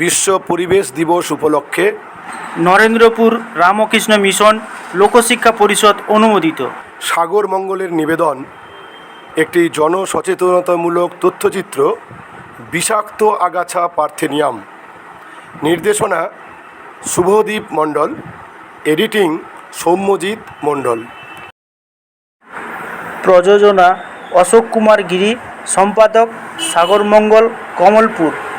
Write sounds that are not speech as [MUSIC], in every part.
বিশ্ব পরিবেশ দিবস উপলক্ষে নরেন্দ্রপুর রামকৃষ্ণ মিশন লোকশিক্ষা পরিষদ অনুমোদিত। সাগর মঙ্গলের নিবেদন একটি জনসচেতনতামূলক তথ্যচিত্র বিষাক্ত আগাছা পার্থেনিয়াম। নির্দেশনা শুভদীপ মণ্ডল এডিটিং সৌম্যজিৎ মণ্ডল। প্রযোজনা অশোক কুমার গিরি সম্পাদক সাগরমঙ্গল কমলপুর।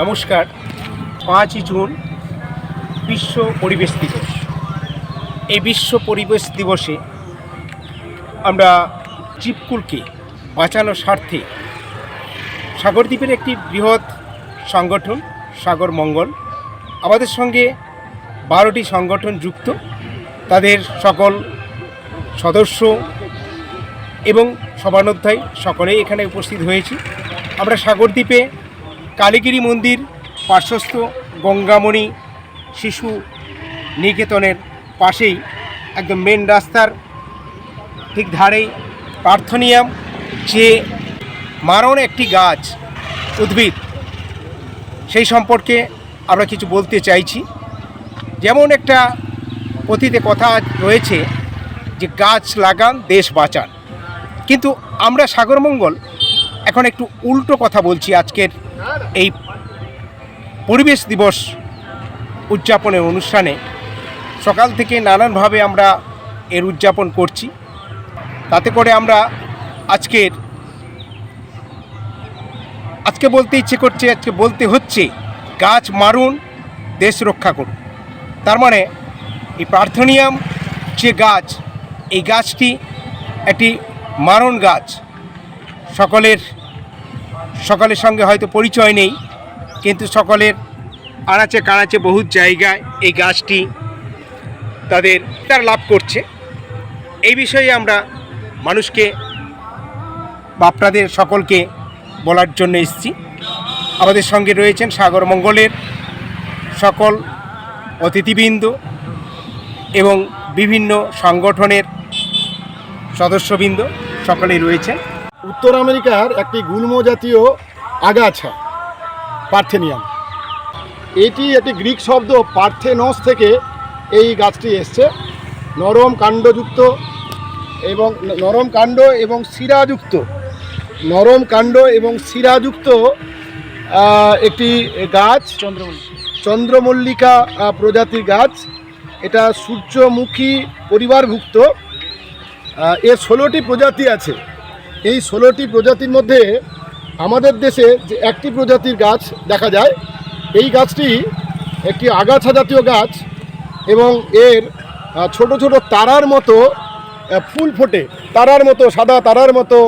নমস্কার, পাঁচই জুন বিশ্ব পরিবেশ দিবস। এই বিশ্ব পরিবেশ দিবসে আমরা জীবকুলকে বাঁচানোর স্বার্থে সাগরদ্বীপের একটি বৃহৎ সংগঠন, সাগর মঙ্গল, আমাদের সঙ্গে বারোটি সংগঠন যুক্ত, তাদের সকল সদস্য এবং সমানোধ্যায় সকলেই এখানে উপস্থিত হয়েছি। আমরা সাগরদ্বীপে কালীগিরি মন্দির, পার্শ্বস্থ গঙ্গামণি শিশু নিকেতনের পাশেই একদম মেন রাস্তার ঠিক ধারেই পার্থনিয়াম, যে মারণ একটি গাছ উদ্ভিদ। সেই সম্পর্কে আমরা কিছু বলতে চাইছি। যেমন একটা অতীতে কথা রয়েছে যে, গাছ লাগান, দেশ বাঁচান। কিন্তু আমরা সাগরমঙ্গল এখন একটু উল্টো কথা বলছি, আজকের এই পরিবেশ দিবস উদযাপনের অনুষ্ঠানে। সকাল থেকে নানানভাবে আমরা এর উদযাপন করছি। তাতে করে আমরা আজকের, আজকে বলতে ইচ্ছে করছে, আজকে বলতে হচ্ছে, গাছ মারুন, দেশ রক্ষা করুন। তার মানে এই প্রার্থনিয়াম যে গাছ, এই গাছটি একটি মারণ গাছ, সকলের সকলের সঙ্গে হয়তো পরিচয় নেই, কিন্তু সকলের আনাচে কানাচে বহু জায়গায় এই গাছটি তাদের তার লাভ করছে। এই বিষয়ে আমরা মানুষকে বা আপনাদের সকলকে বলার জন্য এসেছি। আমাদের সঙ্গে রয়েছেন সাগর মঙ্গলের সকল অতিথিবৃন্দ এবং বিভিন্ন সংগঠনের সদস্যবৃন্দ, সকলেই রয়েছেন। উত্তর আমেরিকার একটি গুল্ম জাতীয় আগাছা পার্থেনিয়াম। এটি একটি গ্রিক শব্দ পার্থেনস থেকে এই গাছটি এসছে। নরম কাণ্ডযুক্ত এবং নরম কাণ্ড এবং শিরাযুক্ত। নরম কাণ্ড এবং শিরাযুক্ত একটি গাছ। চন্দ্রমল্লিকা। আহ, প্রজাতির গাছ। এটা সূর্যমুখী পরিবারভুক্ত। এর ষোলোটি প্রজাতি আছে। এই ষোলোটি প্রজাতির মধ্যে আমাদের দেশে যে একটি প্রজাতির গাছ দেখা যায়, এই গাছটি একটি আগাছা জাতীয় গাছ এবং এর ছোট ছোট তারার মতো ফুল ফোটে, তারার মতো, সাদা তারার মতো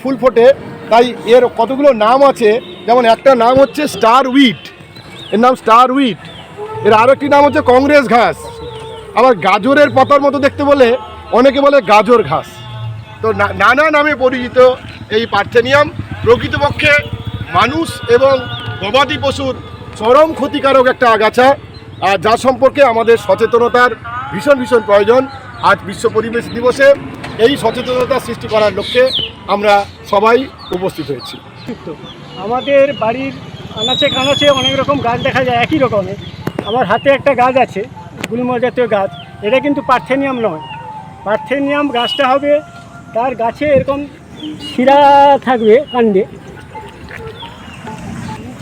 ফুল ফোটে। তাই এর কতগুলো নাম আছে? যেমন একটা নাম হচ্ছে স্টার উইট। এর নাম স্টার উইট। এর আরও একটি নাম হচ্ছে কংগ্রেস ঘাস। আবার গাজরের পাতার মতো দেখতে বলে অনেকে বলে গাজর ঘাস। তো নানা নামে পরিচিত এই পার্থেনিয়াম প্রকৃতপক্ষে মানুষ এবং গবাদি পশুর চরম ক্ষতিকারক একটা আগাছা, আর যা সম্পর্কে আমাদের সচেতনতার ভীষণ ভীষণ প্রয়োজন। আজ বিশ্ব পরিবেশ দিবসে এই সচেতনতা সৃষ্টি করার লক্ষ্যে আমরা সবাই উপস্থিত হয়েছি। আমাদের বাড়ির আনাচে কানাচে অনেক রকম গাছ দেখা যায়, একই রকমের আমার হাতে একটা গাছ আছে গুল্ম জাতীয় গাছ। এটা কিন্তু পার্থেনিয়াম নয়। পার্থেনিয়াম গাছটা হবে তার গাছে এরকম শিরা থাকবে কাণ্ডে।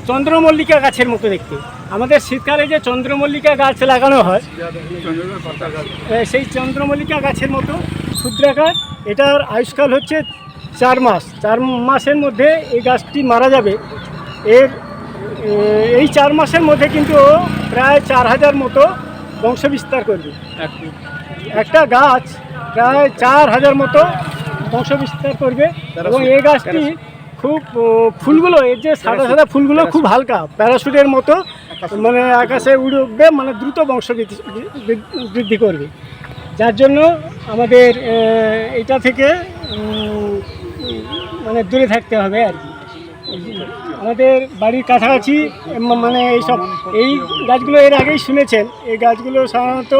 চন্দ্রমল্লিকা গাছের মতো দেখতে। আমাদের শীতকালে যে চন্দ্রমল্লিকা গাছ লাগানো হয় সেই চন্দ্রমল্লিকা গাছের মতো ক্ষুদ্রাকার এটার আয়ুষ্কাল হচ্ছে চার মাস। চার মাসের মধ্যে এই গাছটি মারা যাবে। এর এই চার মাসের মধ্যে কিন্তু প্রায় চার হাজার মতো বংশ বিস্তার করবে একটা গাছ প্রায় চার হাজার মতো বংশ বিস্তার করবে এবং এই গাছটি খুব ফুলগুলো এর যে সাদা সাদা ফুলগুলো খুব হালকা প্যারাশুটের মতো মানে আকাশে উড়বে মানে দ্রুত বংশ বৃদ্ধি- করবে। যার জন্য আমাদের এটা থেকে মানে দূরে থাকতে হবে আর কি। আমাদের বাড়ির কাছাকাছি মানে এইসব এই গাছগুলো এর আগেই শুনেছেন। এই গাছগুলো সাধারণত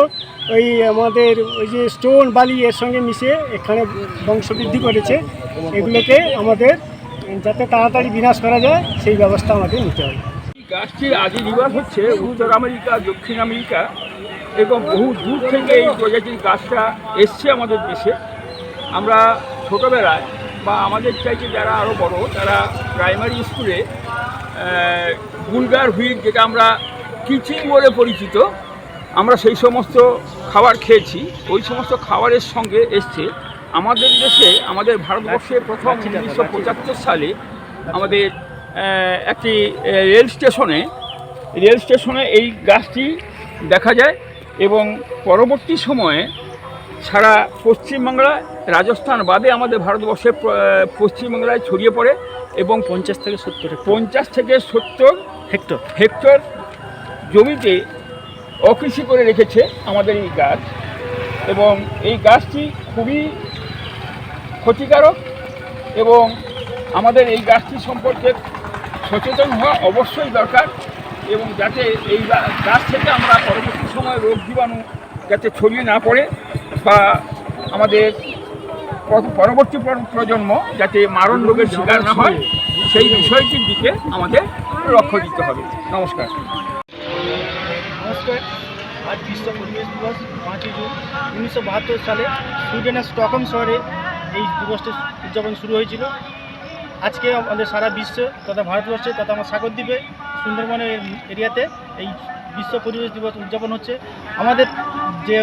ওই আমাদের ওই যে স্টোন বালি এর সঙ্গে মিশে এখানে বংশবৃদ্ধি করেছে। এগুলোকে আমাদের যাতে তাড়াতাড়ি বিনাশ করা যায়, সেই ব্যবস্থা আমাদের নিতে হবে। গাছটির আদি নিবাস হচ্ছে উত্তর আমেরিকা, দক্ষিণ আমেরিকা এবং বহু দূর থেকে এই প্রজাতির গাছটা এসছে আমাদের দেশে। আমরা ছোটোবেলায় বা আমাদের চাইতে যারা আরও বড় তারা প্রাইমারি স্কুলে বুলগার হুইট যেটা আমরা কিচিং বলে পরিচিত আমরা সেই সমস্ত খাবার খেয়েছি। ওই সমস্ত খাবারের সঙ্গে এসছে আমাদের দেশে আমাদের ভারতবর্ষে প্রথম উনিশশো পঁচাত্তর সালে আমাদের একটি রেল স্টেশনে রেল স্টেশনে এই গাছটি দেখা যায় এবং পরবর্তী সময়ে সারা পশ্চিমবাংলা রাজস্থান বাদে আমাদের ভারতবর্ষে পশ্চিমবাংলায় ছড়িয়ে পড়ে এবং পঞ্চাশ থেকে সত্তর পঞ্চাশ থেকে সত্তর হেক্টর হেক্টর জমিতে অকৃষি করে রেখেছে আমাদের এই গাছ। এবং এই গাছটি খুবই ক্ষতিকারক এবং আমাদের এই গাছটি সম্পর্কে সচেতন হওয়া অবশ্যই দরকার এবং যাতে এই গাছ থেকে আমরা পরবর্তী সময় রোগ জীবাণু যাতে ছড়িয়ে না পড়ে বা আমাদের পরবর্তী প্রজন্ম যাতে মারণ রোগের শিকার না হয়, সেই বিষয়টির দিকে আমাদের লক্ষ্য দিতে হবে। নমস্কার। নমস্কার। আজ বিশ্ব পরিবেশ দিবস, পাঁচই জুন, উনিশশো বাহাত্তর সালে সুইডেনের স্টকহোম শহরে এই দিবসটি উদযাপন শুরু হয়েছিল। আজকে আমাদের সারা বিশ্ব তথা ভারতবর্ষে তথা আমার সাগরদ্বীপে সুন্দরবনের এরিয়াতে এই বিশ্ব পরিবেশ দিবস উদযাপন হচ্ছে। আমাদের যে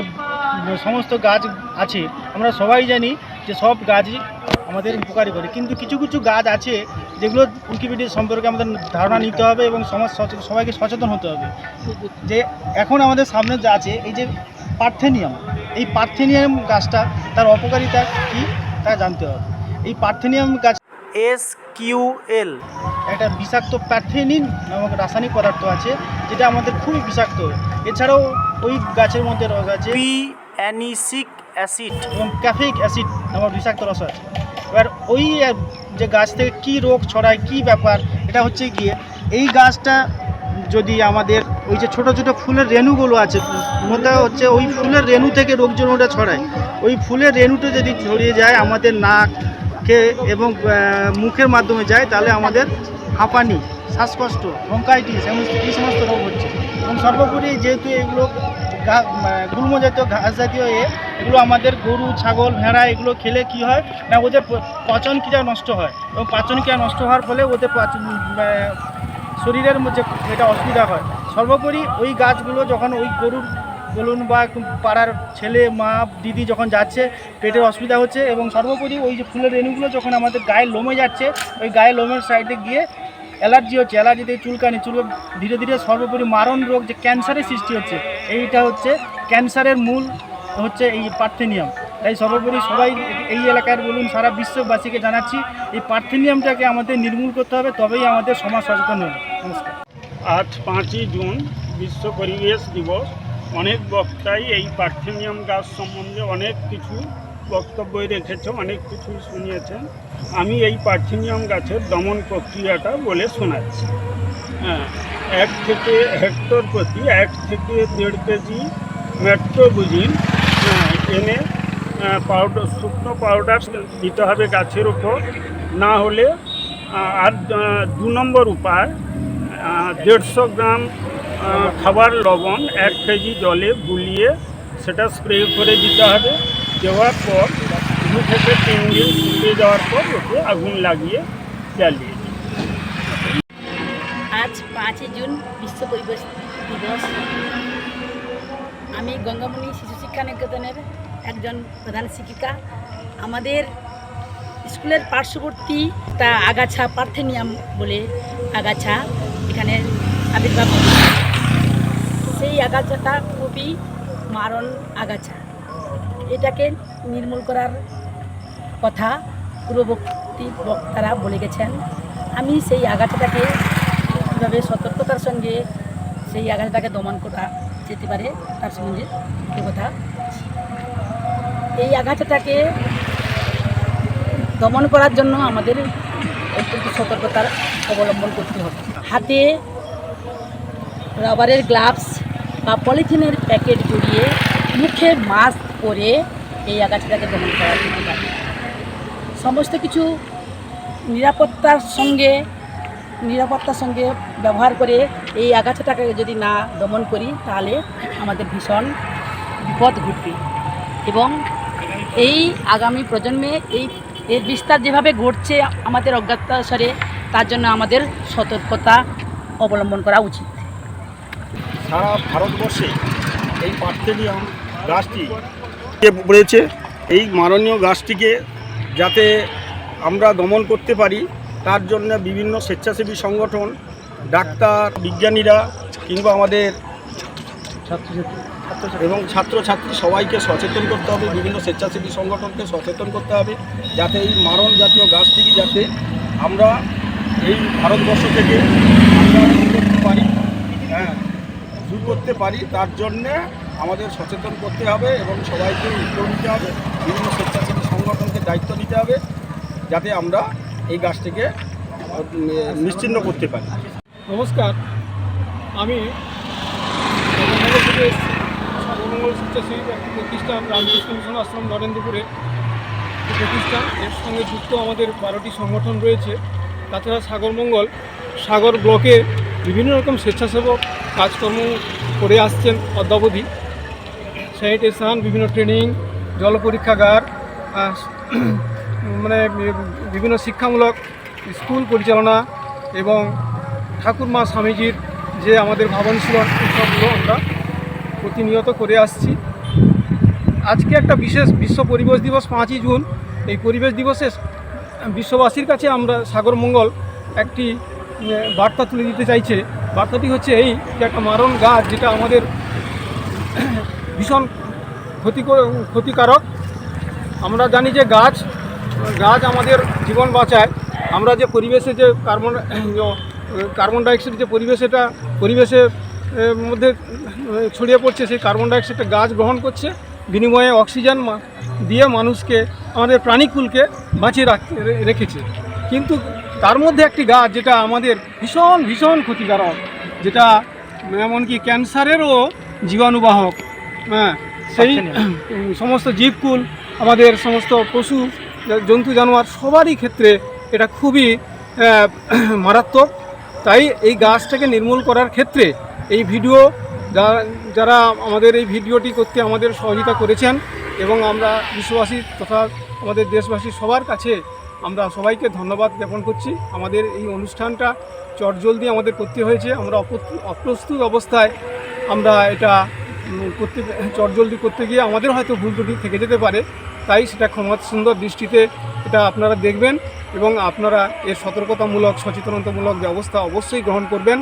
সমস্ত গাছ আছে, আমরা সবাই জানি যে সব গাছই আমাদের উপকারী করে। কিন্তু কিছু কিছু গাছ আছে যেগুলো উইকিপিডিয়া সম্পর্কে আমাদের ধারণা নিতে হবে এবং সমাজ সবাইকে সচেতন হতে হবে। যে এখন আমাদের সামনে যা আছে, এই যে পার্থেনিয়াম, এই পার্থেনিয়াম গাছটা তার অপকারিতা কী তা জানতে হবে। এই পার্থেনিয়াম গাছ এস কিউ এল। একটা বিষাক্ত প্যাথেনিন নামক রাসায়নিক পদার্থ আছে যেটা আমাদের খুবই বিষাক্ত। এছাড়াও ওই গাছের মধ্যে রস আছে। P anisic acid. এবং ক্যাফিক অ্যাসিড নামক বিষাক্ত রস আছে। এবার ওই যে গাছ থেকে কী রোগ ছড়ায় কী ব্যাপার এটা হচ্ছে গিয়ে এই গাছটা যদি আমাদের ওই যে ছোট ছোট ফুলের রেণুগুলো আছে মধ্যে হচ্ছে ওই ফুলের রেণু থেকে রোগ জীবাণুটা ছড়ায়। ওই ফুলের রেণুটা যদি ছড়িয়ে যায় আমাদের নাককে এবং মুখের মাধ্যমে যায়, তাহলে আমাদের হাঁপানি, শ্বাসকষ্ট ব্রঙ্কাইটিস এমন এই সমস্ত রোগ হচ্ছে। এবং সর্বোপরি যেহেতু এগুলো গা- গুল্ম জাতীয় ঘাস জাতীয় এ, এগুলো আমাদের গরু, ছাগল, ভেড়া, এগুলো খেলে কি হয় না, ওদের পচন ক্রিয়া নষ্ট হয়। এবং পাচন ক্রিয়া নষ্ট হওয়ার ফলে ওদের পাচন শরীরের মধ্যে এটা অসুবিধা হয়। সর্বোপরি ওই গাছগুলো যখন ওই গরুর বলুন বা পাড়ার ছেলে, মা, দিদি যখন যাচ্ছে, পেটের অসুবিধা হচ্ছে এবং সর্বোপরি ওই যে ফুলের রেণুগুলো যখন আমাদের গায়ে লোমে যাচ্ছে, ওই গায়ে লোমের সাইডে গিয়ে অ্যালার্জি হচ্ছে অ্যালার্জিতে চুলকানি চুল ধীরে ধীরে সর্বোপরি মারণ রোগ যে ক্যান্সারের সৃষ্টি হচ্ছে, এইটা হচ্ছে ক্যান্সারের মূল হচ্ছে এই পার্থেনিয়াম। তাই সর্বোপরি সবাই এই এলাকার বলুন, সারা বিশ্ববাসীকে জানাচ্ছি, এই পার্থেনিয়ামটাকে আমাদের নির্মূল করতে হবে, তবেই আমাদের সমাজ সচেতন হবে। নমস্কার। আজ পাঁচই জুন বিশ্ব পরিবেশ দিবস। অনেক বক্তাই এই পার্থেনিয়াম গাছ সম্বন্ধে অনেক কিছু বক্তব্য রেখেছে অনেক কিছু শুনিয়েছেন। আমি এই পার্থেনিয়াম গাছের দমন প্রক্রিয়াটা বলে শোনাচ্ছি। হ্যাঁ এক থেকে হেক্টর প্রতি এক থেকে দেড় কেজি মেট্রোবুজিন হ্যাঁ, এনে পাউডার শুকনো পাউডার দিতে হবে গাছের উপর না হলে আর দু নম্বর উপায় দেড়শো গ্রাম খাবার লবণ এক কেজি জলে গুলিয়ে সেটা স্প্রে করে দিতে হবে। দেওয়ার পর দু থেকে তিন দিন শুকিয়ে যাওয়ার পর ওকে আগুন লাগিয়ে জ্বালিয়ে। আজ পাঁচই জুন বিশ্ব পরিবেশ দিবস। আমি গঙ্গামণি শিশু শিক্ষা নিকেতনের একজন প্রধান শিক্ষিকা। আমাদের স্কুলের পার্শ্ববর্তী তা আগাছা, পার্থেনিয়াম বলে আগাছা, এখানে আবির্ভাব আগাছাটা খুবই মারণ আগাছা। এটাকে নির্মূল করার কথা পূর্ববর্তী বক্তারা বলে গেছেন। আমি সেই আগাছাটাকে কীভাবে সতর্কতার সঙ্গে সেই আগাছাটাকে দমন করা যেতে পারে তার সঙ্গে এ কথা এই আগাছাটাকে দমন করার জন্য আমাদের অত্যন্ত সতর্কতার অবলম্বন করতে হবে। হাতে রাবারের গ্লাভস বা পলিথিনের প্যাকেট জড়িয়ে মুখে মাস্ক পরে এই আগাছাটাকে দমন করা যেতে পারে সমস্ত কিছু নিরাপত্তার সঙ্গে নিরাপত্তার সঙ্গে ব্যবহার করে এই আগাছাটাকে যদি না দমন করি, তাহলে আমাদের ভীষণ বিপদ ঘটবে। এবং এই আগামী প্রজন্মে এই, এর বিস্তার যেভাবে ঘটছে আমাদের অজ্ঞাতসারে, তার জন্য আমাদের সতর্কতা অবলম্বন করা উচিত। সারা ভারতবর্ষে এই পার্থেনিয়াম গাছটি রয়েছে এই মাননীয় গাছটিকে যাতে আমরা দমন করতে পারি, তার জন্য বিভিন্ন স্বেচ্ছাসেবী সংগঠন, ডাক্তার, বিজ্ঞানীরা কিংবা আমাদের এবং ছাত্রছাত্রী সবাইকে সচেতন করতে হবে, বিভিন্ন স্বেচ্ছাসেবী সংগঠনকে সচেতন করতে হবে, যাতে এই মারণ জাতীয় গাছটিকে যাতে আমরা এই ভারতবর্ষ থেকে আমরা পারি। হ্যাঁ। দূর করতে পারি, তার জন্যে আমাদের সচেতন করতে হবে এবং সবাইকে উদ্যোগ নিতে হবে। বিভিন্ন স্বেচ্ছাসেবী সংগঠনকে দায়িত্ব নিতে হবে যাতে আমরা এই গাছটিকে নিশ্চিন্ন করতে পারি। নমস্কার। আমি স্বেচ্ছাসেবী প্রতিষ্ঠান রামকৃষ্ণ মিশন আশ্রম, নরেন্দ্রপুরে। প্রতিষ্ঠান এর সঙ্গে যুক্ত আমাদের বারোটি সংগঠন রয়েছে। তাছাড়া সাগরমঙ্গল সাগর ব্লকে বিভিন্ন রকম স্বেচ্ছাসেবক কাজকর্ম করে আসছেন অদ্যাবধি। স্যানিটেশন বিভিন্ন ট্রেনিং, জল পরীক্ষাগার [CLEARS THROAT] মানে বিভিন্ন শিক্ষামূলক স্কুল পরিচালনা এবং ঠাকুরমা স্বামীজির যে আমাদের ভাবনশীল উৎসবগুলো আমরা প্রতিনিয়ত করে আসছি। আজকে একটা বিশেষ বিশ্ব পরিবেশ দিবস, পাঁচই জুন। এই পরিবেশ দিবসে বিশ্ববাসীর কাছে আমরা সাগরমঙ্গল একটি বার্তা তুলে দিতে চাইছে। বার্তাটি হচ্ছে এই যে একটা মারণ গাছ যেটা আমাদের ভীষণ ক্ষতিকর ক্ষতিকারক। আমরা জানি যে গাছ গাছ আমাদের জীবন বাঁচায়। আমরা যে পরিবেশে যে কার্বন কার্বন ডাইঅক্সাইড যে পরিবেশ এটা পরিবেশের মধ্যে ছড়িয়ে পড়ছে, সেই কার্বন ডাইঅক্সাইডটা গাছ গ্রহণ করছে। বিনিময়ে অক্সিজেন দিয়ে মানুষকে, আমাদের প্রাণীকুলকে বাঁচিয়ে রাখ, রে- রেখেছে। কিন্তু তার মধ্যে একটি গাছ যেটা আমাদের ভীষণ ভীষণ ক্ষতিকারক যেটা এমনকি ক্যান্সারেরও জীবাণুবাহক হ্যাঁ সেই সমস্ত জীবকুল আমাদের সমস্ত পশু জন্তু জানোয়ার সবারই ক্ষেত্রে এটা খুবই মারাত্মক। তাই এই গাছটাকে নির্মূল করার ক্ষেত্রে এই ভিডিও যারা আমাদের এই ভিডিওটি করতে আমাদের সহযোগিতা করেছেন এবং আমরা বিশ্ববাসী তথা আমাদের দেশবাসী সবার কাছে আমরা সবাইকে ধন্যবাদ জ্ঞাপন করছি। আমাদের এই অনুষ্ঠানটা চটজলদি আমাদের করতে হয়েছে। আমরা অপ- অপ্রস্তুত অবস্থায় আমরা এটা করতে, চটজলদি করতে গিয়ে আমাদের হয়তো ভুল ত্রুটি থেকে যেতে পারে। তাই সেটা ক্ষমা সুন্দর দৃষ্টিতে এটা আপনারা দেখবেন এবং আপনারা এর সতর্কতামূলক, সচেতনতামূলক ব্যবস্থা অবশ্যই গ্রহণ করবেন।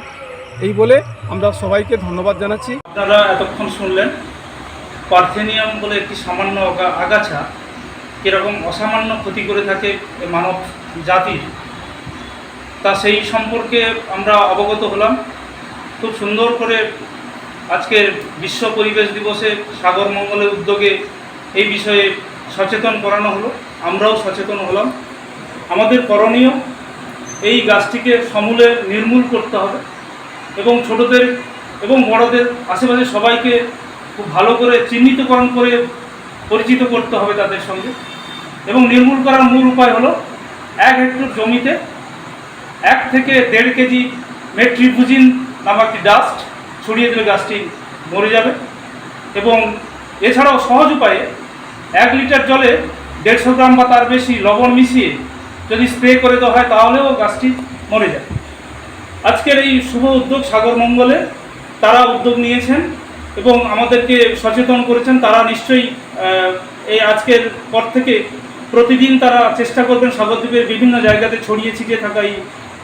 এই বলে আমরা সবাইকে ধন্যবাদ জানাচ্ছি। আপনারা এতক্ষণ শুনলেন পার্থেনিয়াম বলে একটি সামান্য আগাছা কীরকম অসামান্য ক্ষতি করে থাকে মানব জাতির, তা সেই সম্পর্কে আমরা অবগত হলাম। খুব সুন্দর করে আজকের বিশ্ব পরিবেশ দিবসে সাগর মঙ্গলের উদ্যোগে এই বিষয়ে সচেতন করানো হলো। আমরাও সচেতন হলাম। আমাদের করণীয়, এই গাছটিকে সমূলে নির্মূল করতে হবে এবং ছোটদের এবং বড়দের আশেপাশে সবাইকে খুব ভালো করে চিহ্নিতকরণ করে পরিচিত করতে হবে তাদের সঙ্গে। এবং নির্মূল করার মূল উপায় হলো এক হেক্টর জমিতে এক থেকে দেড় কেজি মেট্রিফুজিন নামক একটি ডাস্ট ছড়িয়ে দিলে গাছটি মরে যাবে। এবং এছাড়াও সহজ উপায়ে এক লিটার জলে দেড়শো গ্রাম বা তার বেশি লবণ মিশিয়ে যদি স্প্রে করে দেওয়া হয়, তাহলেও গাছটি মরে যায়। আজকের এই শুভ উদ্যোগ সাগর মঙ্গলে তারা উদ্যোগ নিয়েছেন এবং আমাদেরকে সচেতন করেছেন। তারা নিশ্চয়ই এই আজকের পর থেকে প্রতিদিন তারা চেষ্টা করবেন সাগরদ্বীপের বিভিন্ন জায়গাতে ছড়িয়ে ছিটিয়ে থাকা এই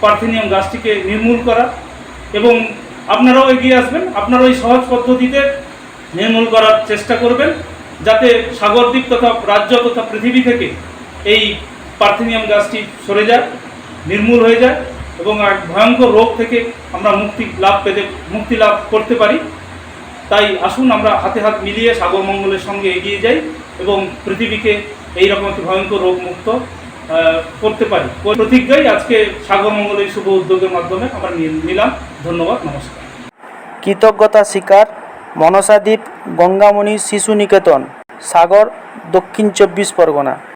পার্থেনিয়াম গাছটিকে নির্মূল করা। এবং আপনারাও এগিয়ে আসবেন আপনারা ওই সহজ পদ্ধতিতে নির্মূল করার চেষ্টা করবেন, যাতে সাগরদ্বীপ তথা রাজ্য তথা পৃথিবী থেকে এই পার্থেনিয়াম গাছটি সরে যায়, নির্মূল হয়ে যায় এবং এক ভয়ঙ্কর রোগ থেকে আমরা মুক্তি লাভ পেতে, মুক্তি লাভ করতে পারি। তাই আসুন আমরা হাতে হাত মিলিয়ে সাগর মঙ্গলের সঙ্গে এগিয়ে যাই এবং পৃথিবীকে এইরকম একটি ভয়ঙ্কর রোগ মুক্ত করতে পারি। প্রতিজ্ঞাই আজকে সাগর মঙ্গলের শুভ উদ্যোগের মাধ্যমে আমরা নিলাম। ধন্যবাদ, নমস্কার। কৃতজ্ঞতা শিকার মনসাদ্বীপ গঙ্গামণি শিশু নিকেতন, সাগর দক্ষিণ চব্বিশ পরগনা।